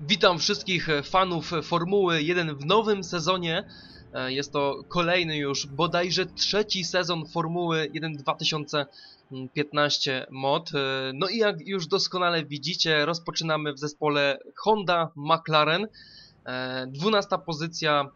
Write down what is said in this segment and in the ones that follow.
Witam wszystkich fanów Formuły 1 w nowym sezonie. E, Jest to kolejny już bodajże trzeci sezon Formuły 1 2015 mod. E, No i jak już doskonale widzicie, rozpoczynamy w zespole Honda McLaren. E, 12 pozycja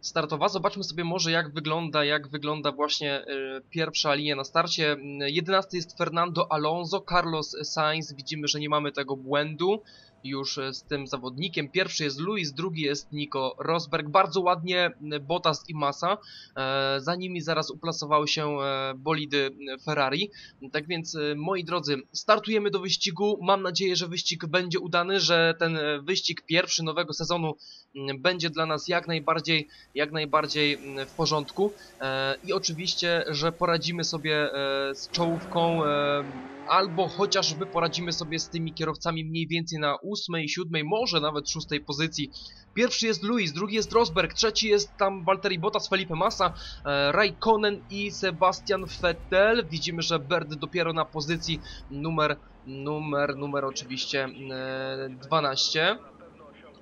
startowa. Zobaczmy sobie może jak wygląda, jak wygląda właśnie e, pierwsza linia na starcie. Mm, 11 jest Fernando Alonso, Carlos Sainz. Widzimy, że nie mamy tego błędu już e, z tym zawodnikiem. Pierwszy jest Luis, drugi jest Nico Rosberg. Bardzo ładnie m, Bottas i Massa. E, Za nimi zaraz uplasowały się e, bolidy Ferrari. Tak więc, e, moi drodzy, startujemy do wyścigu. Mam nadzieję, że wyścig będzie udany, że ten e, wyścig pierwszy nowego sezonu m, będzie dla nas jak najbardziej, jak najbardziej m, w porządku. E, I oczywiście, że poradzimy sobie e, z czołówką e, albo chociażby poradzimy sobie z tymi kierowcami mniej więcej na ósmej, siódmej, może nawet szóstej pozycji. Pierwszy jest Luis, drugi jest Rosberg, trzeci jest tam Valtteri Bottas, Felipe Massa, e, Raikkonen i Sebastian Vettel. Widzimy, że Bird dopiero na pozycji numer, numer, numer oczywiście e, 12.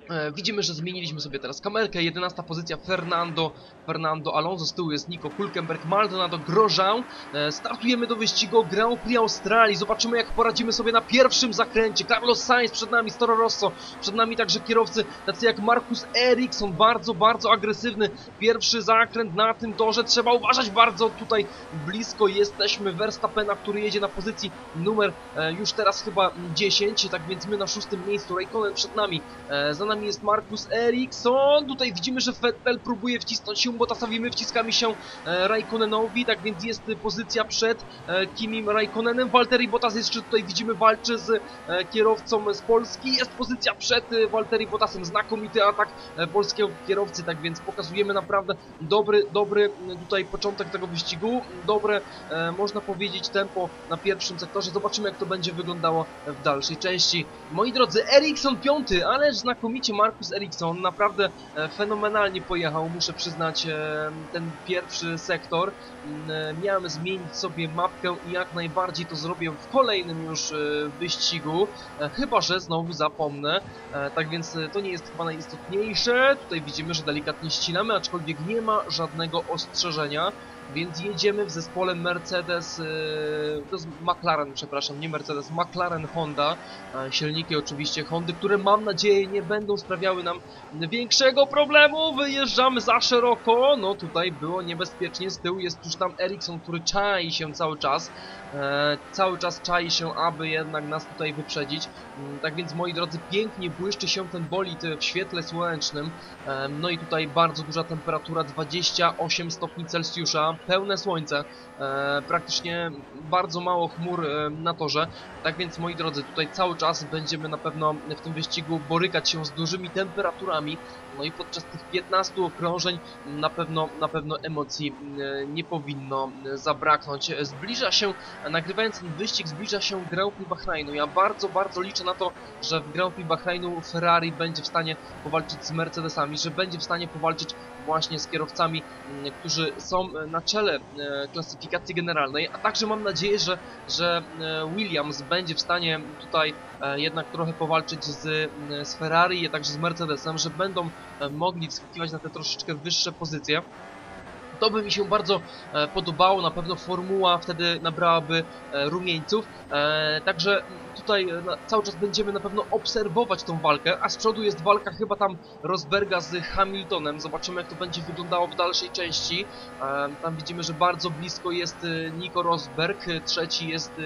E, Widzimy, że zmieniliśmy sobie teraz kamerkę. 11 pozycja Fernando, Fernando Alonso, z tyłu jest Nico Hulkenberg, Maldonado, Grosjean. E, Startujemy do wyścigu Grand Prix Australii. Zobaczymy jak poradzimy sobie na pierwszym zakręcie. Carlos Sainz przed nami, Toro Rosso, przed nami także kierowcy tacy jak Marcus Ericsson, bardzo, bardzo agresywny. Pierwszy zakręt na tym torze, trzeba uważać bardzo tutaj blisko jesteśmy Verstappena, który jedzie na pozycji numer e, już teraz chyba 10, tak więc my na szóstym miejscu, Raikkonen przed nami, za jest Marcus Ericsson, tutaj widzimy, że Vettel próbuje wcisnąć się Bottasowi, my wciskamy się e, Raikkonenowi, tak więc jest pozycja przed e, Kimim Raikkonenem, Valtteri Bottas jeszcze tutaj widzimy walczy z e, kierowcą z Polski, jest pozycja przed Valtteri Bottasem, znakomity atak polskiego kierowcy, tak więc pokazujemy naprawdę dobry, dobry tutaj początek tego wyścigu, dobre można powiedzieć tempo na pierwszym sektorze, zobaczymy jak to będzie wyglądało w dalszej części. Moi drodzy, Ericsson piąty, ale znakomicie Marcus Ericsson, naprawdę e, fenomenalnie pojechał, muszę przyznać, e, ten pierwszy sektor. Mm, e, Miałem zmienić sobie mapkę i jak najbardziej to zrobię w kolejnym już wyścigu, chyba że znowu zapomnę, tak więc to nie jest chyba najistotniejsze. Tutaj widzimy, że delikatnie ścinamy, aczkolwiek nie ma żadnego ostrzeżenia. Więc jedziemy w zespole Mercedes, yy, to jest McLaren, przepraszam, nie Mercedes, McLaren Honda. E, Silniki oczywiście Hondy, które mam nadzieję nie będą sprawiały nam większego problemu. Wyjeżdżamy za szeroko, no tutaj było niebezpiecznie, z tyłu jest już tam Ericsson, który czai się cały czas. E, cały czas czai się, aby jednak nas tutaj wyprzedzić. Mm, Tak więc moi drodzy, pięknie błyszczy się ten bolid w świetle słonecznym. E, No i tutaj bardzo duża temperatura, 28 stopni Celsjusza, pełne słońce, e, praktycznie bardzo mało chmur e, na torze. Tak więc moi drodzy, tutaj cały czas będziemy na pewno w tym wyścigu borykać się z dużymi temperaturami. No i podczas tych 15 okrążeń na pewno, na pewno emocji e, nie powinno zabraknąć. Zbliża się, nagrywając ten wyścig, zbliża się Grand Prix Bahrainu. Ja bardzo, bardzo liczę na to, że w Grand Prix Bahrainu Ferrari będzie w stanie powalczyć z Mercedesami, że będzie w stanie powalczyć właśnie z kierowcami, którzy są na czele e, klasyfikacji generalnej, a także mam nadzieję, że, że e, Williams będzie w stanie tutaj e, jednak trochę powalczyć z, z Ferrari, a także z Mercedesem, że będą mogli wskakiwać na te troszeczkę wyższe pozycje. To by mi się bardzo podobało, na pewno formuła wtedy nabrałaby rumieńców. Także tutaj cały czas będziemy na pewno obserwować tą walkę, a z przodu jest walka chyba tam Rosberga z Hamiltonem. Zobaczymy jak to będzie wyglądało w dalszej części. Tam widzimy, że bardzo blisko jest e, Nico Rosberg, trzeci jest, e,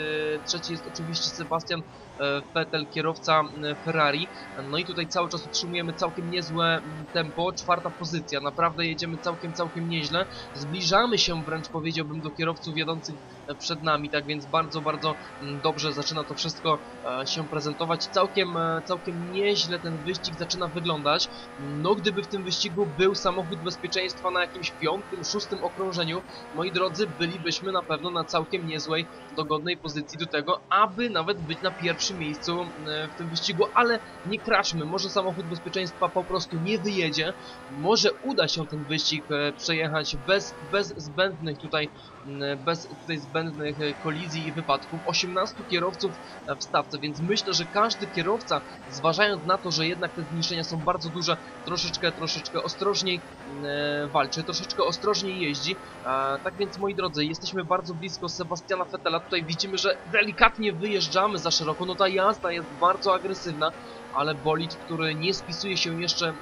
trzeci jest oczywiście Sebastian e, Vettel, kierowca e, Ferrari. No i tutaj cały czas utrzymujemy całkiem niezłe tempo, czwarta pozycja, naprawdę jedziemy całkiem, całkiem nieźle. Zbliżamy się wręcz powiedziałbym do kierowców jadących przed nami, tak więc bardzo, bardzo mm, dobrze zaczyna to wszystko e, się prezentować. Całkiem, e, całkiem nieźle ten wyścig zaczyna wyglądać. No gdyby w tym wyścigu był samochód bezpieczeństwa na jakimś piątym, szóstym okrążeniu, moi drodzy, bylibyśmy na pewno na całkiem niezłej, dogodnej pozycji do tego, aby nawet być na pierwszym miejscu e, w tym wyścigu, ale nie kraszmy, może samochód bezpieczeństwa po prostu nie wyjedzie, może uda się ten wyścig przejechać bez, bez zbędnych tutaj, bez tutaj zbędnych e, kolizji i wypadków, 18 kierowców e, w stawce, więc myślę, że każdy kierowca, zważając na to, że jednak te zniszczenia są bardzo duże, troszeczkę, troszeczkę ostrożniej e, walczy, troszeczkę ostrożniej jeździ. Tak więc, moi drodzy, jesteśmy bardzo blisko Sebastiana Vettela. Tutaj widzimy, że delikatnie wyjeżdżamy za szeroko. No ta jazda jest bardzo agresywna, ale bolid, który nie spisuje się jeszcze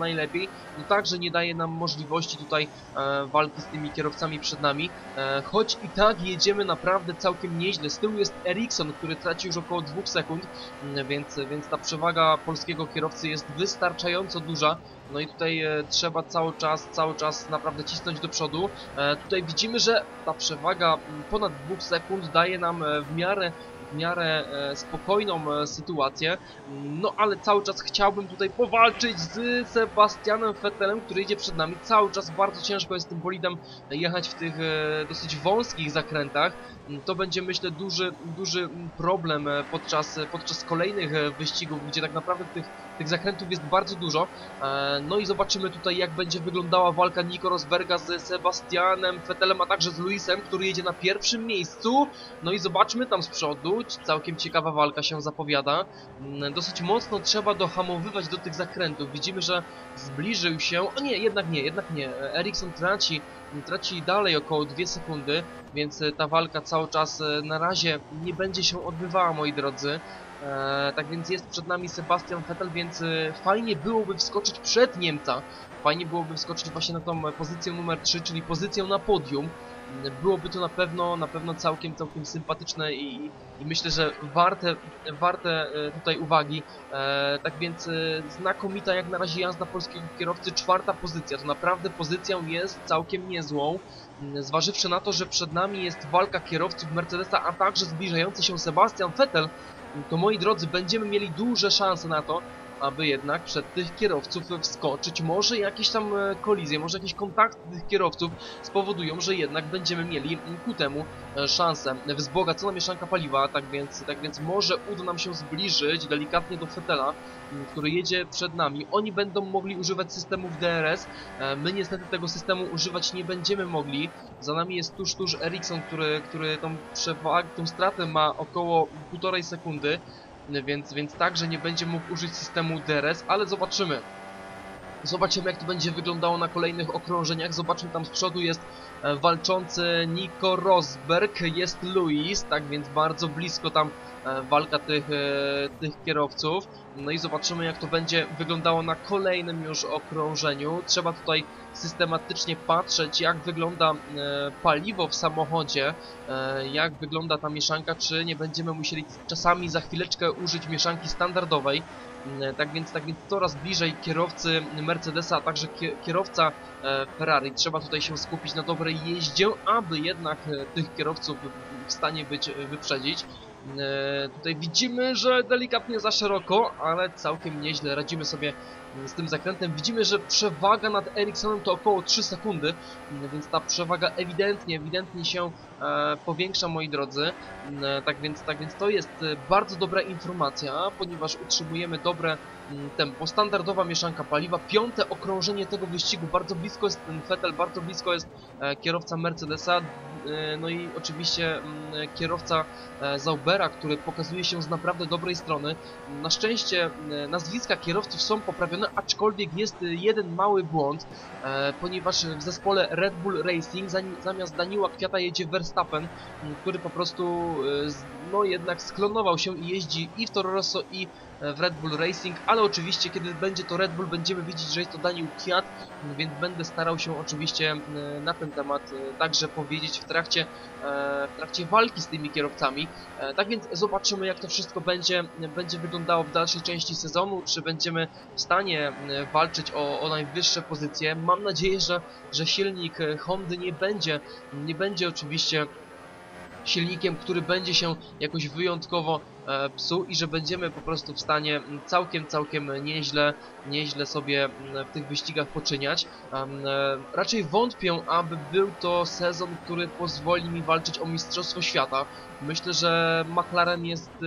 najlepiej, no także nie daje nam możliwości tutaj e, walki z tymi kierowcami przed nami. E, choć i tak jedziemy naprawdę całkiem nieźle. Z tyłu jest Ericsson, który traci już około 2 sekund, mm, więc, więc ta przewaga polskiego kierowcy jest wystarczająco duża. No i tutaj e, trzeba cały czas, cały czas naprawdę cisnąć do przodu. E, tutaj widzimy, że ta przewaga m, ponad 2 sekund daje nam e, w miarę w miarę e, spokojną e, sytuację. No ale cały czas chciałbym tutaj powalczyć z Sebastianem Vettelem, który idzie przed nami. Cały czas bardzo ciężko jest tym bolidem jechać w tych e, dosyć wąskich zakrętach. To będzie myślę duży, duży problem podczas, podczas kolejnych wyścigów, gdzie tak naprawdę tych, tych zakrętów jest bardzo dużo. E, No i zobaczymy tutaj jak będzie wyglądała walka Nico Rosberga z Sebastianem Vettelem, a także z Luisem, który jedzie na pierwszym miejscu. No i zobaczmy tam z przodu, całkiem ciekawa walka się zapowiada. Mm, Dosyć mocno trzeba dohamowywać do tych zakrętów. Widzimy, że zbliżył się... O nie, jednak nie, jednak nie. Ericsson traci, traci dalej około 2 sekundy, więc ta walka cały czas e, na razie nie będzie się odbywała, moi drodzy. E, tak więc jest przed nami Sebastian Vettel, więc e, fajnie byłoby wskoczyć przed Niemca. Fajnie byłoby wskoczyć właśnie na tą pozycję numer 3, czyli pozycję na podium. Mm, Byłoby to na pewno, na pewno całkiem, całkiem sympatyczne i, i myślę, że warte, warte e, tutaj uwagi. E, tak więc e, znakomita jak na razie jazda polskiego kierowcy, czwarta pozycja. To naprawdę pozycją jest całkiem niezłą. Mm, Zważywszy na to, że przed nami jest walka kierowców Mercedesa, a także zbliżający się Sebastian Vettel, to moi drodzy, będziemy mieli duże szanse na to, aby jednak przed tych kierowców wskoczyć. Może jakieś tam e, kolizje, może jakieś kontakty tych kierowców spowodują, że jednak będziemy mieli ku temu e, szansę. Wzbogacona mieszanka paliwa, tak więc, tak więc może uda nam się zbliżyć delikatnie do Fetela, m, który jedzie przed nami. Oni będą mogli używać systemów DRS, e, my niestety tego systemu używać nie będziemy mogli. Za nami jest tuż, tuż Ericsson, który, który tą tą stratę ma około 1,5 sekundy więc, więc także nie będzie mógł użyć systemu DRS, ale zobaczymy. Zobaczymy jak to będzie wyglądało na kolejnych okrążeniach. Zobaczmy tam z przodu jest e, walczący Nico Rosberg, jest Luis, tak więc bardzo blisko tam walka tych, e, tych kierowców. No i zobaczymy jak to będzie wyglądało na kolejnym już okrążeniu. Trzeba tutaj systematycznie patrzeć jak wygląda e, paliwo w samochodzie, e, jak wygląda ta mieszanka, czy nie będziemy musieli czasami za chwileczkę użyć mieszanki standardowej. Tak więc, tak więc coraz bliżej kierowcy Mercedesa, a także kie- kierowca e, Ferrari. Trzeba tutaj się skupić na dobrej jeździe, aby jednak e, tych kierowców w stanie być e, wyprzedzić. E, Tutaj widzimy, że delikatnie za szeroko, ale całkiem nieźle radzimy sobie z tym zakrętem. Widzimy, że przewaga nad Ericssonem to około 3 sekundy, mm, więc ta przewaga ewidentnie, ewidentnie się e, powiększa, moi drodzy. Mm, Tak więc, tak więc to jest e, bardzo dobra informacja, ponieważ utrzymujemy dobre mm, tempo. Standardowa mieszanka paliwa, piąte okrążenie tego wyścigu, bardzo blisko jest ten Vettel, bardzo blisko jest e, kierowca Mercedesa, e, no i oczywiście mm, kierowca e, Zaubera, który pokazuje się z naprawdę dobrej strony. Na szczęście e, nazwiska kierowców są poprawione, aczkolwiek jest e, jeden mały błąd, e, ponieważ w zespole Red Bull Racing zani- zamiast Daniła Kwiata jedzie Verstappen, który po prostu e, no jednak sklonował się i jeździ i w Toro Rosso i w Red Bull Racing, ale oczywiście kiedy będzie to Red Bull będziemy widzieć, że jest to Daniel Kwiat, więc będę starał się oczywiście e, na ten temat e, także powiedzieć w trakcie, e, w trakcie walki z tymi kierowcami. Tak więc zobaczymy jak to wszystko będzie, będzie wyglądało w dalszej części sezonu, czy będziemy w stanie walczyć o, o najwyższe pozycje. Mam nadzieję, że, że silnik Hondy nie będzie, nie będzie oczywiście silnikiem, który będzie się jakoś wyjątkowo e, psuł i że będziemy po prostu w stanie całkiem, całkiem nieźle, nieźle sobie w tych wyścigach poczyniać. E, Raczej wątpię, aby był to sezon, który pozwoli mi walczyć o Mistrzostwo Świata. Myślę, że McLaren jest e,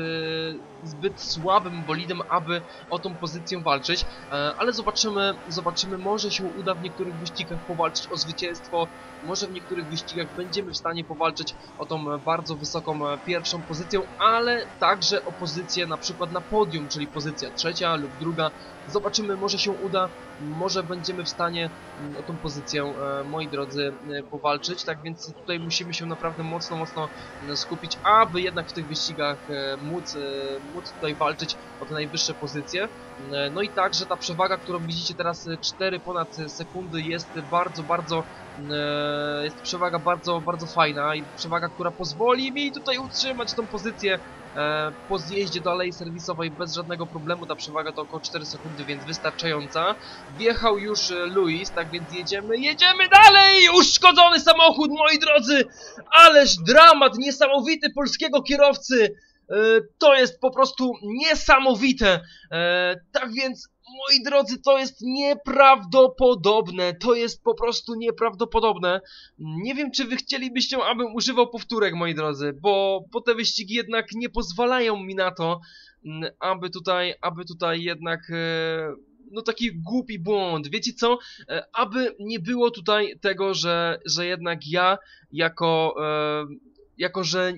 zbyt słabym bolidem, aby o tą pozycję walczyć, ale zobaczymy, zobaczymy, może się uda w niektórych wyścigach powalczyć o zwycięstwo, może w niektórych wyścigach będziemy w stanie powalczyć o tą bardzo wysoką pierwszą pozycję, ale także o pozycję na przykład na podium, czyli pozycja trzecia lub druga. Zobaczymy, może się uda, może będziemy w stanie mm, o tą pozycję, e, moi drodzy, e, powalczyć, tak więc tutaj musimy się naprawdę mocno, mocno e, skupić, aby jednak w tych wyścigach e, móc, móc tutaj walczyć o te najwyższe pozycje. No i także ta przewaga, którą widzicie teraz, e, 4 ponad sekundy jest bardzo, bardzo e, jest przewaga bardzo, bardzo fajna i przewaga, która pozwoli mi tutaj utrzymać tą pozycję po zjeździe do alei serwisowej bez żadnego problemu. Ta przewaga to około 4 sekundy, więc wystarczająca. Wjechał już e, Luis, tak więc jedziemy, jedziemy dalej! Uszkodzony samochód, moi drodzy! Ależ dramat niesamowity polskiego kierowcy! E, to jest po prostu niesamowite! E, tak więc Moi drodzy, to jest nieprawdopodobne. To jest po prostu nieprawdopodobne. Nie wiem, czy wy chcielibyście, abym używał powtórek, moi drodzy, bo, bo te wyścigi jednak nie pozwalają mi na to, aby tutaj, aby tutaj jednak... E, no taki głupi błąd, wiecie co? Aby nie było tutaj tego, że, że jednak ja jako, jako że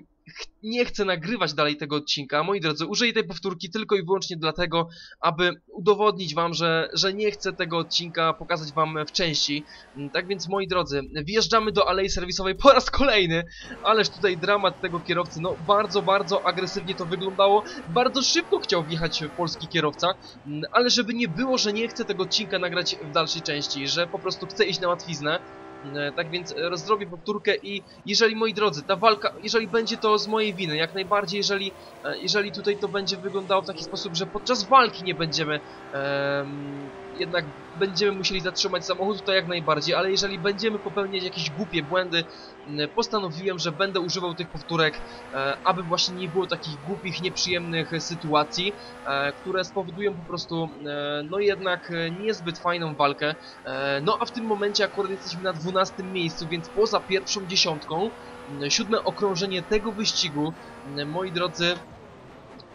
nie chcę nagrywać dalej tego odcinka. Moi drodzy, użyję tej powtórki tylko i wyłącznie dlatego, aby udowodnić wam, że, że nie chcę tego odcinka pokazać wam w części. Mm, Tak więc, moi drodzy, wjeżdżamy do alei serwisowej po raz kolejny, ależ tutaj dramat tego kierowcy, no bardzo, bardzo agresywnie to wyglądało. Bardzo szybko chciał wjechać polski kierowca, mm, ale żeby nie było, że nie chcę tego odcinka nagrać w dalszej części, że po prostu chcę iść na łatwiznę, Tak więc e, rozdrobię powtórkę i jeżeli, moi drodzy, ta walka, jeżeli będzie to z mojej winy, jak najbardziej, jeżeli, e, jeżeli tutaj to będzie wyglądało w taki sposób, że podczas walki nie będziemy em, jednak będziemy musieli zatrzymać samochód, to jak najbardziej, ale jeżeli będziemy popełniać jakieś głupie błędy, m, postanowiłem, że będę używał tych powtórek, e, aby właśnie nie było takich głupich, nieprzyjemnych sytuacji, e, które spowodują po prostu, e, no jednak niezbyt fajną walkę. No a w tym momencie akurat jesteśmy na 12 miejscu, więc poza pierwszą dziesiątką, m, siódme okrążenie tego wyścigu, m, moi drodzy,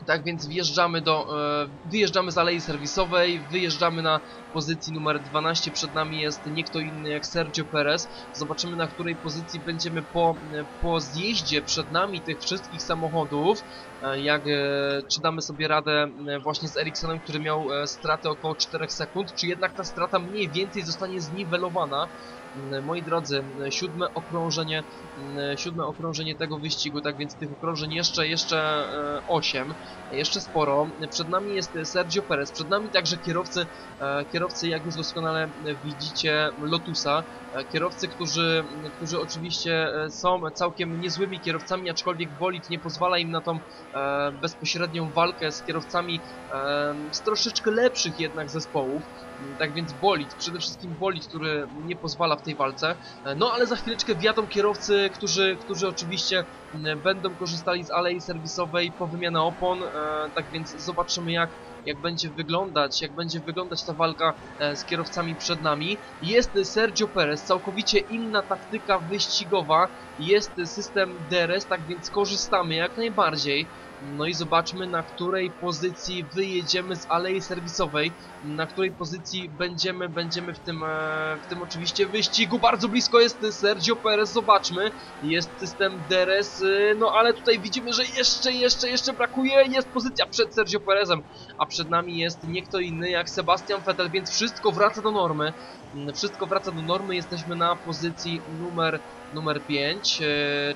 tak więc wjeżdżamy do, e, wyjeżdżamy z alei serwisowej, wyjeżdżamy na pozycji numer 12, przed nami jest nie kto inny jak Sergio Perez. Zobaczymy na której pozycji będziemy po, po zjeździe przed nami tych wszystkich samochodów, e, jak e, czy damy sobie radę właśnie z Ericssonem, który miał stratę około 4 sekund, czy jednak ta strata mniej więcej zostanie zniwelowana. Mm, Moi drodzy, m, siódme okrążenie, m, siódme okrążenie tego wyścigu, tak więc tych okrążeń jeszcze, jeszcze 8, jeszcze sporo. Przed nami jest Sergio Perez, przed nami także kierowcy, e, kierowcy jak już doskonale widzicie Lotusa, e, kierowcy, którzy, którzy oczywiście e, są całkiem niezłymi kierowcami, aczkolwiek bolid nie pozwala im na tą e, bezpośrednią walkę z kierowcami e, z troszeczkę lepszych jednak zespołów. Tak więc bolid, przede wszystkim bolid, który nie pozwala w tej walce. No ale za chwileczkę wjadą kierowcy, którzy, którzy oczywiście m, będą korzystali z alei serwisowej po wymianę opon. E, Tak więc zobaczymy jak, jak będzie wyglądać, jak będzie wyglądać ta walka e, z kierowcami przed nami. Jest Sergio Perez, całkowicie inna taktyka wyścigowa. Jest system DRS, tak więc korzystamy jak najbardziej. No i zobaczmy na której pozycji wyjedziemy z alei serwisowej, na której pozycji będziemy, będziemy w tym, e, w tym oczywiście wyścigu. Bardzo blisko jest Sergio Perez, zobaczmy. Jest system DRS, y, no ale tutaj widzimy, że jeszcze, jeszcze, jeszcze brakuje. Jest pozycja przed Sergio Perezem, a przed nami jest nie kto inny jak Sebastian Vettel, więc wszystko wraca do normy. Mm, Wszystko wraca do normy, jesteśmy na pozycji numer numer 5, e,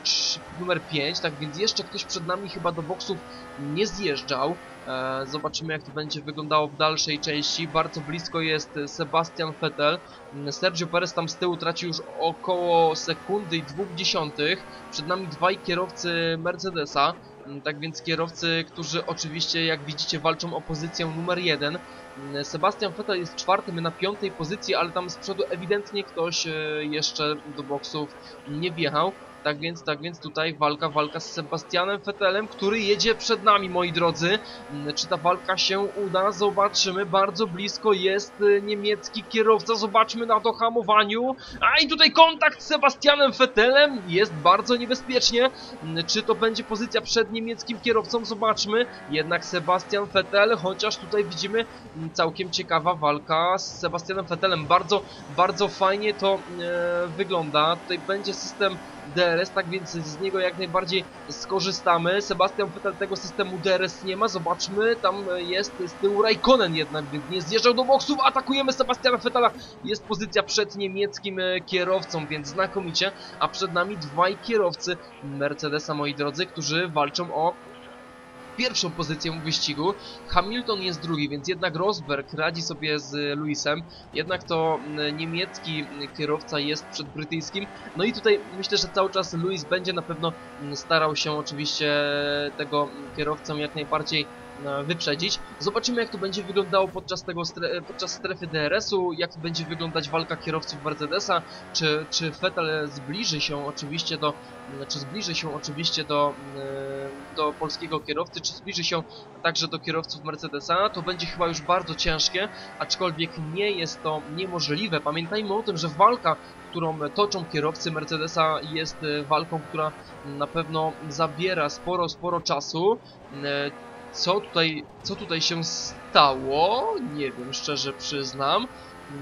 numer 5, tak więc jeszcze ktoś przed nami chyba do boksów nie zjeżdżał. E, zobaczymy jak to będzie wyglądało w dalszej części. Bardzo blisko jest Sebastian Vettel. Mm, Sergio Perez tam z tyłu traci już około sekundy i dwóch dziesiątych. Przed nami dwaj kierowcy Mercedesa. Mm, Tak więc kierowcy, którzy oczywiście jak widzicie walczą o pozycję numer 1. Mm, Sebastian Vettel jest czwarty, my na piątej pozycji, ale tam z przodu ewidentnie ktoś e, jeszcze do boksów nie wjechał. Tak więc, tak więc tutaj walka, walka z Sebastianem Vettelem, który jedzie przed nami, moi drodzy. Mm, Czy ta walka się uda? Zobaczymy. Bardzo blisko jest y, niemiecki kierowca. Zobaczmy na dohamowaniu. A i tutaj kontakt z Sebastianem Vettelem. Jest bardzo niebezpiecznie. Mm, Czy to będzie pozycja przed niemieckim kierowcą? Zobaczmy. Jednak Sebastian Vettel, chociaż tutaj widzimy mm, całkiem ciekawa walka z Sebastianem Vettelem. Bardzo, bardzo fajnie to e, wygląda. Tutaj będzie system DRS, tak więc z niego jak najbardziej skorzystamy. Sebastian Vettel tego systemu DRS nie ma, zobaczmy, tam jest z tyłu Raikkonen jednak, więc nie zjeżdżał do boksów, atakujemy Sebastiana Vettela, jest pozycja przed niemieckim e, kierowcą, więc znakomicie, a przed nami dwaj kierowcy Mercedesa, moi drodzy, którzy walczą o pierwszą pozycję w wyścigu. Hamilton jest drugi, więc jednak Rosberg radzi sobie z Luisem. Jednak to mm, niemiecki kierowca jest przed brytyjskim. No i tutaj myślę, że cały czas Luis będzie na pewno mm, starał się oczywiście tego kierowcę jak najbardziej wyprzedzić. Zobaczymy jak to będzie wyglądało podczas tego stre podczas strefy DRS-u, jak będzie wyglądać walka kierowców Mercedesa, czy, czy Vettel zbliży się oczywiście do czy zbliży się oczywiście do, e, do polskiego kierowcy, czy zbliży się także do kierowców Mercedesa, to będzie chyba już bardzo ciężkie, aczkolwiek nie jest to niemożliwe. Pamiętajmy o tym, że walka, którą toczą kierowcy Mercedesa jest e, walką, która na pewno zabiera sporo, sporo czasu. Co tutaj, co tutaj się stało? Nie wiem, szczerze przyznam.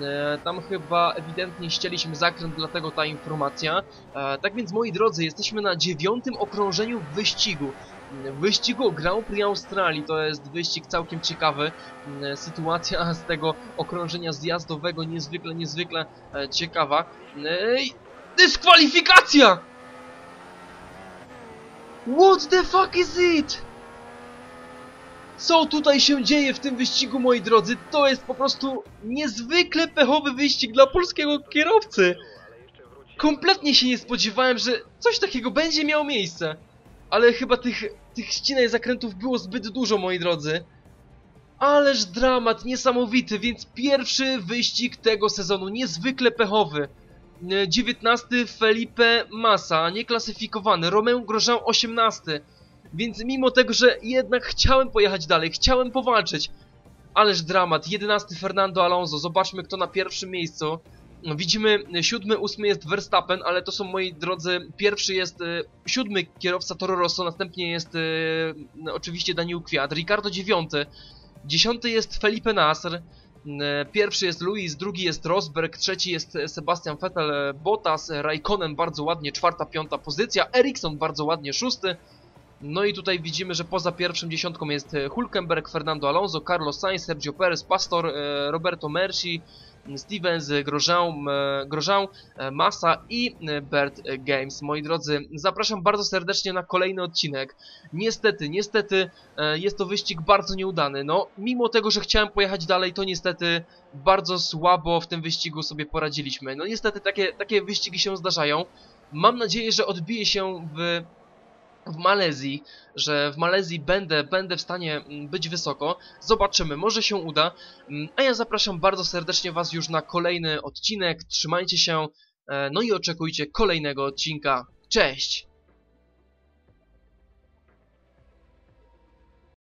E, Tam chyba ewidentnie ścieliśmy zakręt, dlatego ta informacja. E, Tak więc moi drodzy, jesteśmy na dziewiątym okrążeniu wyścigu. Wyścigu Grand Prix Australii to jest wyścig całkiem ciekawy. E, Sytuacja z tego okrążenia zjazdowego niezwykle, niezwykle ciekawa. Dyskwalifikacja! What the fuck is it? Co tutaj się dzieje w tym wyścigu, moi drodzy? To jest po prostu niezwykle pechowy wyścig dla polskiego kierowcy. Kompletnie się nie spodziewałem, że coś takiego będzie miało miejsce. Ale chyba tych, tych ścinek zakrętów było zbyt dużo, moi drodzy. Ależ dramat, niesamowity, więc pierwszy wyścig tego sezonu, niezwykle pechowy. E, 19 Felipe Massa, nieklasyfikowany, Romeo Grosjean 18. Więc mimo tego, że jednak chciałem pojechać dalej, chciałem powalczyć. Ależ dramat, 11 Fernando Alonso, zobaczmy kto na pierwszym miejscu. Widzimy, siódmy, ósmy jest Verstappen, ale to są moi drodzy, pierwszy jest e, siódmy kierowca Toro Rosso, następnie jest e, no, oczywiście Daniel Kwiat, Ricardo dziewiąty, dziesiąty jest Felipe Nasr, e, pierwszy jest Luis, drugi jest Rosberg, trzeci jest Sebastian Vettel, Bottas, Raikkonen bardzo ładnie, czwarta, piąta pozycja, Ericsson bardzo ładnie, szósty, no i tutaj widzimy, że poza pierwszym dziesiątką jest e, Hulkenberg, Fernando Alonso, Carlos Sainz, Sergio Perez, Pastor, e, Roberto Merci, Stevens, Grosjean, e, Grosjean, Massa i Bert Games. Moi drodzy, zapraszam bardzo serdecznie na kolejny odcinek. Niestety, niestety jest to wyścig bardzo nieudany. No, mimo tego, że chciałem pojechać dalej, to niestety bardzo słabo w tym wyścigu sobie poradziliśmy. No niestety takie, takie wyścigi się zdarzają. Mam nadzieję, że odbije się w w Malezji, że w Malezji będę, będę w stanie mm, być wysoko. Zobaczymy, może się uda. Mm, A ja zapraszam bardzo serdecznie Was już na kolejny odcinek. Trzymajcie się, e, no i oczekujcie kolejnego odcinka. Cześć!